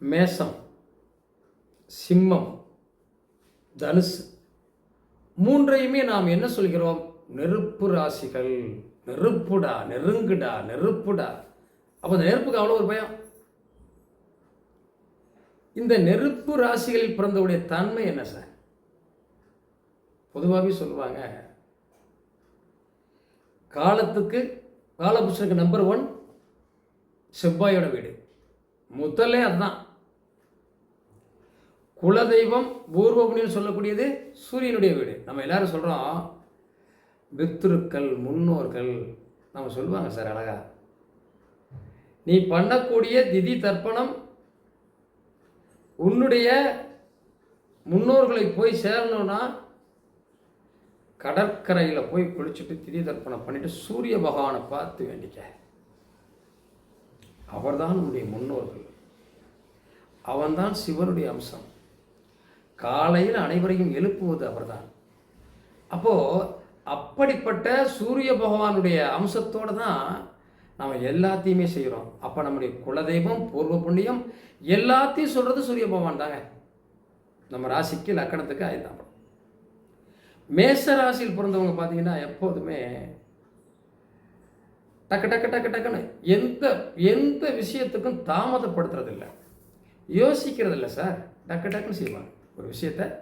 மேசம் சிம்மம் தனுசு. மூன்றையுமே நாம் என்ன சொல்கிறோம்? நெருப்பு ராசிகள். நெருப்புடா நெருங்குடா நெருப்புடா. அப்போ அந்த நெருப்புக்கு அவ்வளோ ஒரு பயம். இந்த நெருப்பு ராசிகளில் பிறந்தவுடைய தன்மை என்ன சார்? பொதுவாகவே சொல்லுவாங்க காலத்துக்கு காலபுஷனுக்கு நம்பர் ஒன் செவ்வாயோட வீடு. முதல்ல அதுதான். குலதெய்வம் பூர்வபுணின்னு சொல்லக்கூடியது சூரியனுடைய வீடு. நம்ம எல்லாரும் சொல்கிறோம் பித்ருக்கள் முன்னோர்கள் நம்ம சொல்லுவாங்க சார் அழகா. நீ பண்ணக்கூடிய திதி தர்ப்பணம் உன்னுடைய முன்னோர்களை போய் சேரணும்னா கடற்கரையில் போய் குளிச்சுட்டு திதி தர்ப்பணம் பண்ணிவிட்டு சூரிய பகவானை பார்த்து வேண்டிக்க. அவர்தான் உன்னுடைய முன்னோர்கள். அவன்தான் சிவனுடைய அம்சம். காலையில் அனைவரையும் எழுப்புவது அவர்தான். அப்போது அப்படிப்பட்ட சூரிய பகவானுடைய அம்சத்தோடு தான் நாம் எல்லாத்தையுமே செய்கிறோம். அப்போ நம்முடைய குலதெய்வம் பூர்வ புண்ணியம் எல்லாத்தையும் சொல்கிறது சூரிய பகவான் தாங்க. நம்ம ராசிக்கு லக்கணத்துக்கு அதுதான் மேச ராசியில் பிறந்தவங்க பார்த்தீங்கன்னா எப்போதுமே டக்கு டக்கு டக்கு டக்குன்னு எந்த எந்த விஷயத்துக்கும் தாமதப்படுத்துறதில்லை. யோசிக்கிறதில்ல சார். டக்கு டக்குன்னு செய்வாங்க. ஒரு விஷயத்த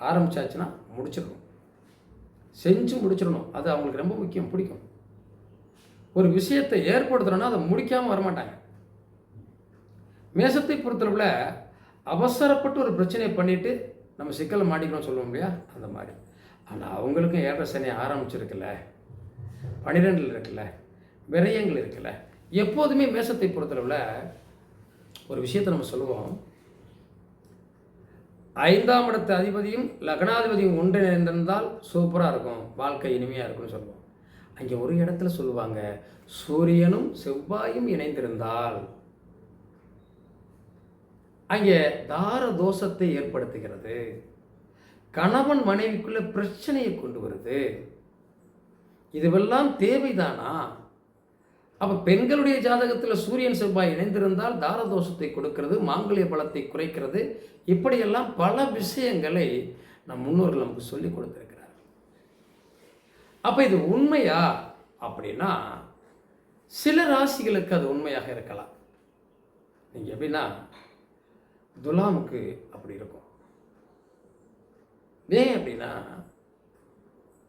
ஆரம்பித்தாச்சுன்னா முடிச்சிடணும். செஞ்சு முடிச்சிடணும். அது அவங்களுக்கு ரொம்ப முக்கியம் பிடிக்கும். ஒரு விஷயத்தை ஏற்படுத்துகிறோன்னா அதை முடிக்காமல் வரமாட்டாங்க. மேசத்தை பொறுத்தளவில் அவசரப்பட்டு ஒரு பிரச்சனையை பண்ணிவிட்டு நம்ம சிக்கலை மாட்டிக்கணும்னு சொல்லுவோம் இல்லையா? அந்த மாதிரி. ஆனால் அவங்களுக்கும் ஏற்ற சனி ஆரம்பிச்சிருக்குல்ல. பனிரெண்டில் இருக்குல்ல. விரயங்கள் இருக்குல்ல. எப்போதுமே மேசத்தை பொறுத்தளவில் ஒரு விஷயத்தை நம்ம சொல்லுவோம். ஐந்தாம் இடத்து அதிபதியும் லக்னாதிபதியும் ஒன்றிணைந்திருந்தால் சூப்பராக இருக்கும். வாழ்க்கை இனிமையாக இருக்கும்னு சொல்லுவோம். அங்கே ஒரு இடத்துல சொல்லுவாங்க சூரியனும் செவ்வாயும் இணைந்திருந்தால் அங்கே தார தோஷத்தை ஏற்படுத்துகிறது. கணவன் மனைவிக்குள்ள பிரச்சனையை கொண்டு வருது. இதுவெல்லாம் தேவைதானா? அப்போ பெண்களுடைய ஜாதகத்தில் சூரியன் செவ்வாய் இணைந்திருந்தால் தாரதோஷத்தை கொடுக்கிறது மாங்கல்ய பலத்தை குறைக்கிறது. இப்படியெல்லாம் பல விஷயங்களை நம் முன்னோர்கள் நமக்கு சொல்லி கொடுத்துருக்கிறார் அப்போ இது உண்மையா அப்படின்னா சில ராசிகளுக்கு அது உண்மையாக இருக்கலாம். நீங்கள் எப்படின்னா துலாமுக்கு அப்படி இருக்கும். ஏன் அப்படின்னா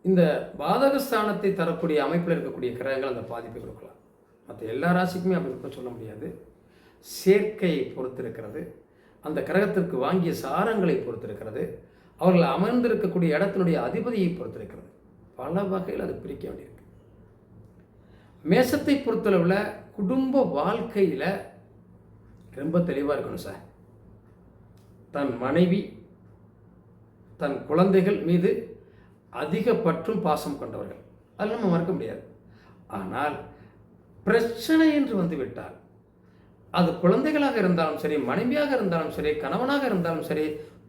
இந்த பாதகஸ்தானத்தை தரக்கூடிய அமைப்பில் இருக்கக்கூடிய கிரகங்கள் அந்த பாதிப்பை கொடுக்கலாம். மற்ற எல்லா ராசிக்குமே அப்படி இருக்க சொல்ல முடியாது. சேர்க்கையை பொறுத்திருக்கிறது. அந்த கிரகத்திற்கு வாங்கிய சாரங்களை பொறுத்திருக்கிறது. அவர்கள் அமர்ந்திருக்கக்கூடிய இடத்தினுடைய அதிபதியை பொறுத்திருக்கிறது. பல வகையில் அது பிரிக்க வேண்டியிருக்கு. மேசத்தை பொறுத்தளவில் குடும்ப வாழ்க்கையில் ரொம்ப தெளிவாக இருக்கணும் சார். தன் மனைவி தன் குழந்தைகள் மீது அதிக பற்றும் பாசம் கொண்டவர்கள். அதில் நம்ம மறக்க முடியாது. ஆனால் பிரச்சனை என்று வந்துவிட்டால் அது குழந்தைகளாக இருந்தாலும் சரி மனைவியாக இருந்தாலும் சரி கணவனாக இருந்தாலும் சரி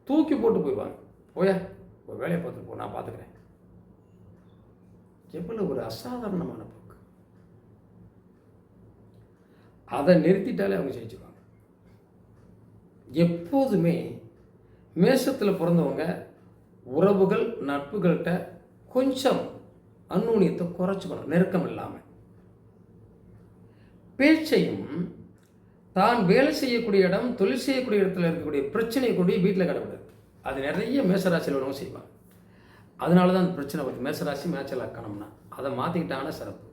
தூக்கி போட்டு போயிடுவாங்க. போயா ஒரு வேலையை பார்த்துட்டு போ நான் பார்த்துக்கிறேன். எவ்வளவு ஒரு அசாதாரணமான போக்கு. அதை நிறுத்திட்டாலே அவங்க ஜெயிச்சுவாங்க எப்போதுமே மேஷத்தில் பிறந்தவங்க உறவுகள் நட்புகள்கிட்ட கொஞ்சம் அந்நூனியத்தை குறைச்சிக்கணும் நெருக்கம் இல்லாமல் பேச்சையும் தான் வேலை செய்யக்கூடிய இடம் தொழில் செய்யக்கூடிய இடத்துல இருக்கக்கூடிய பிரச்சனையை கொண்டு வீட்டில் கடவுடாது அது நிறைய மேசராசியில் உள்ளவங்க செய்வாங்க. அதனால தான் அந்த பிரச்சனை வருது. மேசராசி மேட்சல் ஆக்கணும்னா அதை மாற்றிக்கிட்டாங்கன்னா சிறப்பு.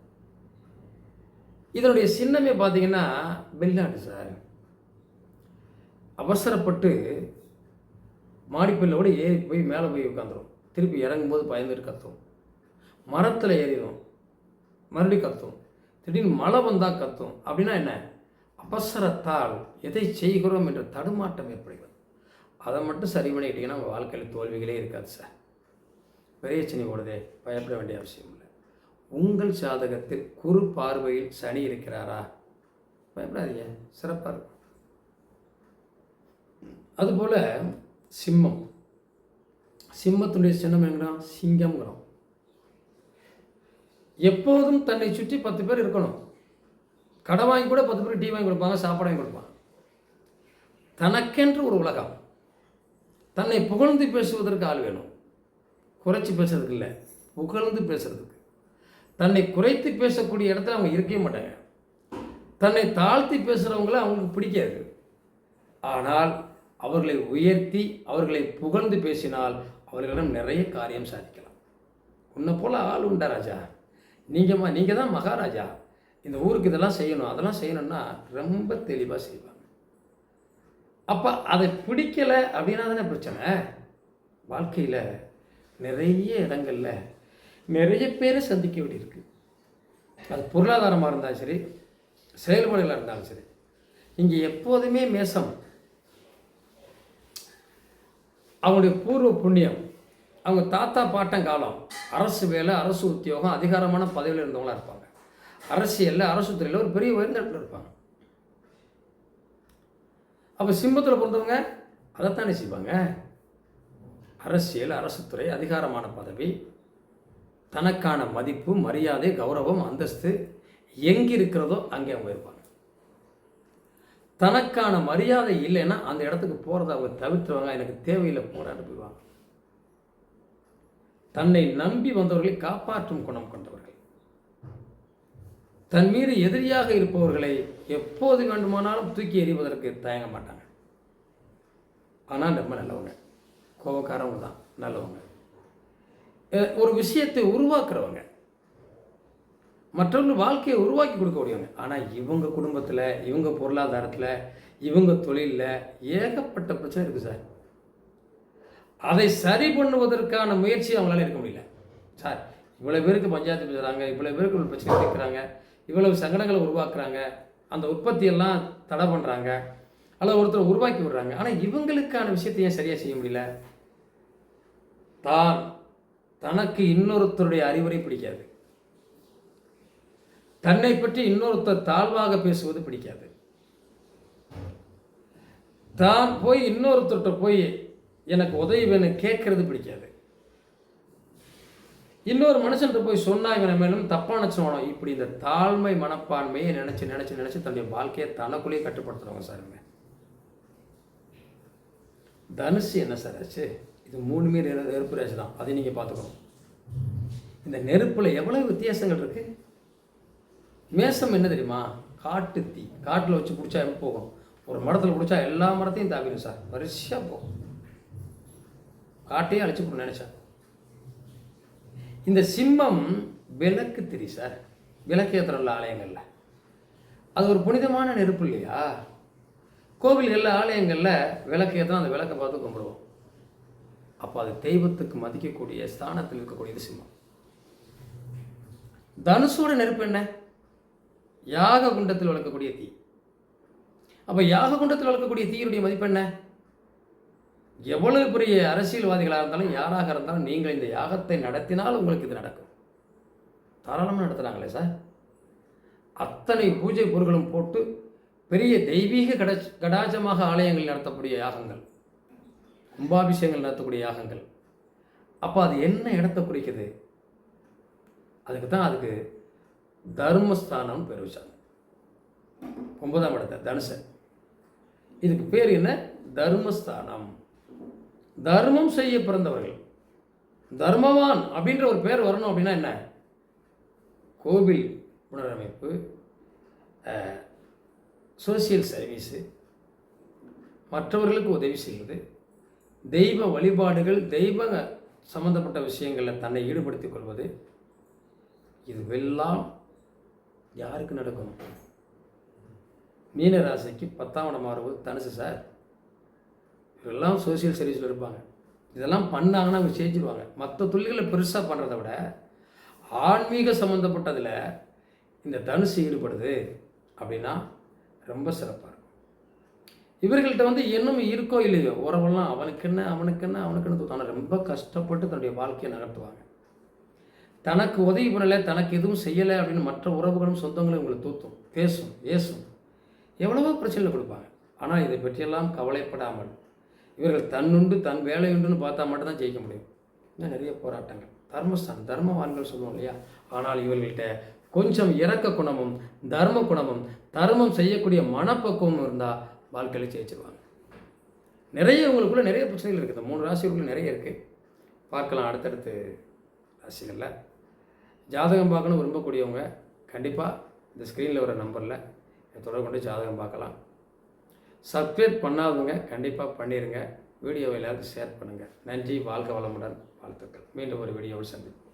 இதனுடைய சின்னமே பார்த்தீங்கன்னா வெளிநாடு சார். அவசரப்பட்டு மாடிப்பில்லோடு ஏறி போய் மேலே போய் உட்காந்துரும். திருப்பி இறங்கும்போது பயந்துட்டு கத்தும். மரத்தில் ஏறிடும் மறுபடியும் கத்தும். திடீர்னு மழை வந்தால் கத்தும். அப்படின்னா என்ன? அவசரத்தால் எதை செய்கிறோம் என்ற தடுமாட்டம் ஏற்படுகிறது. அதை மட்டும் சரி பண்ணிக்கிட்டீங்கன்னா உங்கள் வாழ்க்கையில் தோல்விகளே இருக்காது சார். பெரிய சனி ஓடுதே பயப்பட வேண்டிய அவசியம் இல்லை. உங்கள் ஜாதகத்தில் குறு பார்வையில் சனி இருக்கிறாரா? பயப்படாதீங்க சிறப்பாக இருக்கும். அதுபோல் சிம்மம். சிம்மத்துடைய சின்னம் எங்கிறோம் சிங்கம்ங்கிறோம். எப்போதும் தன்னை சுற்றி பத்து பேர் இருக்கணும். கடை வாங்கி கூட பத்து பேர் டீ வாங்கி கொடுப்பாங்க சாப்பாடு வாங்கி கொடுப்பாங்க. தனக்கென்று ஒரு உலகம். தன்னை புகழ்ந்து பேசுவதற்கு ஆள் வேணும். குறைச்சி பேசுறதுக்கு இல்லை புகழ்ந்து பேசுறதுக்கு. தன்னை குறைத்து பேசக்கூடிய இடத்துல அவங்க இருக்கவே மாட்டாங்க. தன்னை தாழ்த்தி பேசுகிறவங்கள அவங்களுக்கு பிடிக்காது. ஆனால் அவர்களை உயர்த்தி அவர்களை புகழ்ந்து பேசினால் அவர்களிடம் நிறைய காரியம் சாதிக்கலாம். உன்னை போல ஆள் உண்டா ராஜா? நீங்கள் நீங்கள் தான் மகாராஜா. இந்த ஊருக்கு இதெல்லாம் செய்யணும். அதெல்லாம் செய்யணும்னா ரொம்ப தெளிவாக செய்வாங்க. அப்போ அதை பிடிக்கலை அப்படின்னா தானே பிரச்சனை. வாழ்க்கையில் நிறைய இடங்களில் நிறைய பேரை சந்திக்க வேண்டியிருக்கு. அது பொருளாதாரமாக இருந்தாலும் சரி செயல்பாடுகளாக இருந்தாலும் சரி. இங்கே எப்போதுமே மேசம். அவங்களுடைய பூர்வ புண்ணியம் அவங்க தாத்தா பாட்டன் காலம் அரசு வேலை அரசு உத்தியோகம் அதிகாரமான பதவியில் இருந்தவங்களா இருப்பாங்க. அரசியலில் அரசு துறையில் ஒரு பெரிய உயர்ந்த இருப்பாங்க. அப்போ சிம்மத்தில் பிறந்தவங்க அதைத்தானே செய்வாங்க? அரசியல் அரசுத்துறை அதிகாரமான பதவி தனக்கான மதிப்பு மரியாதை கௌரவம் அந்தஸ்து எங்கே இருக்கிறதோ அங்கே அவங்க இருப்பாங்க. தனக்கான மரியாதை இல்லைன்னா அந்த இடத்துக்கு போகிறத அவங்க தவிர்த்துவாங்க எனக்கு தேவையில்லை போகிறான்னு போயிடுவாங்க. தன்னை நம்பி வந்தவர்களை காப்பாற்றும் குணம் கொண்டவர்கள். தன் மீது எதிரியாக இருப்பவர்களை எப்போது வேண்டுமானாலும் தூக்கி எறிவதற்கு தயங்க மாட்டாங்க. ஆனால் ரொம்ப நல்லவங்க. கோபக்காரவங்க தான் நல்லவங்க. ஒரு விஷயத்தை உருவாக்குறவங்க. மற்றவர்கள் வாழ்க்கையை உருவாக்கி கொடுக்கக்கூடியவங்க. ஆனால் இவங்க குடும்பத்தில் இவங்க பொருளாதாரத்தில் இவங்க தொழிலில் ஏகப்பட்ட பிரச்சனை இருக்குது சார். அதை சரி பண்ணுவதற்கான முயற்சி அவங்களால எடுக்க முடியல. சார் இவ்வளோ பேருக்கு பஞ்சாயத்து பேசுகிறாங்க இவ்வளோ பேருக்கு ஒரு பிரச்சனை இருக்கிறாங்க இவ்வளவு சங்கடங்களை உருவாக்குறாங்க அந்த உற்பத்தியெல்லாம் தடை பண்ணுறாங்க அல்லது ஒருத்தர் உருவாக்கி விடுறாங்க. ஆனால் இவங்களுக்கான விஷயத்தை ஏன் சரியாக செய்ய முடியல? தான் தனக்கு இன்னொருத்தருடைய அறிவுரை பிடிக்காது. தன்னை பற்றி இன்னொருத்தர் தாழ்வாக பேசுவது பிடிக்காது. தான் போய் இன்னொருத்தர்கிட்ட போய் எனக்கு உதவி வேணும் கேட்கறது பிடிக்காது. இன்னொரு மனுஷன்ட்டு போய் சொன்னா இவனை மேலும் தப்பான சொன்னோம் இப்படி இந்த தாழ்மை மனப்பான்மையை நினைச்சு நினைச்சு நினைச்சு தன்னுடைய வாழ்க்கையை தனக்குள்ளேயே கட்டுப்படுத்துறவங்க சார் இவங்க. தனுசு என்ன சார் ஆச்சு? இது மூணுமே நெரு நெருப்பு ராசி தான். அதை நீங்கள் பார்த்துக்கணும். இந்த நெருப்பில் எவ்வளவு வித்தியாசங்கள் இருக்கு? மேசம் என்ன தெரியுமா? காட்டு தீ. காட்டில் வச்சு பிடிச்சா போகும்? ஒரு மரத்தில் பிடிச்சா எல்லா மரத்தையும் தாவிடும் சார். வரிசையாக போகும். காட்டையே அழைச்சி போட நினச்சா? இந்த சிம்மம் விளக்கு திரி சார் விளக்கேற்றுறல ஆலயங்களில். அது ஒரு புனிதமான நெருப்பு இல்லையா? கோவில்களில் ஆலயங்களில் விளக்கு அந்த விளக்கை பார்த்து கும்பிடுவோம். அப்போ அது தெய்வத்துக்கு மதிக்கக்கூடிய ஸ்தானத்தில் இருக்கக்கூடியது சிம்மம். தனுஷோட நெருப்பு என்ன? யாக குண்டத்தில் வளர்க்கக்கூடிய தீ. அப்போ யாக குண்டத்தில் வளர்க்கக்கூடிய தீயினுடைய மதிப்பு என்ன? எவ்வளவு பெரிய அரசியல்வாதிகளாக இருந்தாலும் யாராக இருந்தாலும் நீங்கள் இந்த யாகத்தை நடத்தினால் உங்களுக்கு இது நடக்கும். தாராளமாக நடத்துகிறாங்களே சார். அத்தனை பூஜை பொருட்களும் போட்டு பெரிய தெய்வீக கட கடாச்சமாக ஆலயங்கள் நடத்தக்கூடிய யாகங்கள் கும்பாபிஷேகங்கள் நடத்தக்கூடிய யாகங்கள். அப்போ அது என்ன இடத்தை குறிக்குது? அதுக்கு தான் அதுக்கு தர்மஸ்தானம் பேர் வச்சாங்க. ஒன்பதாம் இடத்தை தனுசன். இதுக்கு பேர் என்ன? தர்மஸ்தானம். தர்மம் செய்ய பிறந்தவர்கள். தர்மவான் அப்படின்ற ஒரு பேர் வரணும் அப்படின்னா என்ன? கோவில் புனரமைப்பு சோசியல் சர்வீஸு மற்றவர்களுக்கு உதவி செய்வது தெய்வ வழிபாடுகள் தெய்வ சம்பந்தப்பட்ட விஷயங்களில் தன்னை ஈடுபடுத்திக் கொள்வது இதுவெல்லாம் யாருக்கு நடக்கும்? மீனராசிக்கு பத்தாம் இடம் மாறுவது தனுசு சார். இவெல்லாம் சோசியல் சர்வீஸில் இருப்பாங்க. இதெல்லாம் பண்ணாங்கன்னா அவங்க செஞ்சுருவாங்க. மற்ற தொழில்களை பெருசாக பண்ணுறத விட ஆன்மீக சம்மந்தப்பட்டதில் இந்த தனுசு ஈடுபடுது அப்படின்னா ரொம்ப சிறப்பாக இருக்கும். இவர்கள்ட்ட வந்து இன்னும் இருக்கோ இல்லையோ உறவெல்லாம் அவனுக்கு என்ன அவனுக்கு என்ன அவனுக்கு என்ன ஆனால் ரொம்ப கஷ்டப்பட்டு தன்னுடைய வாழ்க்கையை நகர்த்துவாங்க. தனக்கு உதவி பண்ணலை தனக்கு எதுவும் செய்யலை அப்படின்னு மற்ற உறவுகளும் சொந்தங்களும் இவங்களை தூத்தும் பேசும் ஏசும். எவ்வளவோ பிரச்சனை கொடுப்பாங்க. ஆனால் இதை பற்றியெல்லாம் கவலைப்படாமல் இவர்கள் தன்னுண்டு தன் வேலையுண்டுன்னு பார்த்தா மட்டும்தான் ஜெயிக்க முடியும். இன்னும் நிறைய போராட்டங்கள். தர்மஸ்தான் தர்மவான்கள் சொல்லுவோம் இல்லையா? ஆனால் இவர்கள்ட்ட கொஞ்சம் இறக்க குணமும் தர்ம குணமும் தர்மம் செய்யக்கூடிய மனப்பக்குவமும் இருந்தால் வாழ்க்கையில் ஜெயிச்சிருவாங்க. நிறைய உங்களுக்குள்ள நிறைய பிரச்சனைகள் இருக்குது. இந்த மூணு ராசிகளுக்குள்ள நிறைய இருக்குது பார்க்கலாம் அடுத்தடுத்து ராசிகளில். ஜாதகம் பார்க்கணும் விரும்பக்கூடியவங்க கண்டிப்பாக இந்த ஸ்க்ரீனில் வர நம்பரில் தொடர்பு கொண்டு ஜாதகம் பார்க்கலாம். சப்ஸ்கிரைப் பண்ணாதவங்க கண்டிப்பாக பண்ணிடுங்க வீடியோவை எல்லாருக்கும் ஷேர் பண்ணுங்கள் நன்றி. வாழ்க வளமுடன். வாழ்த்துக்கள். மீண்டும் ஒரு வீடியோவில் சந்திப்போம்.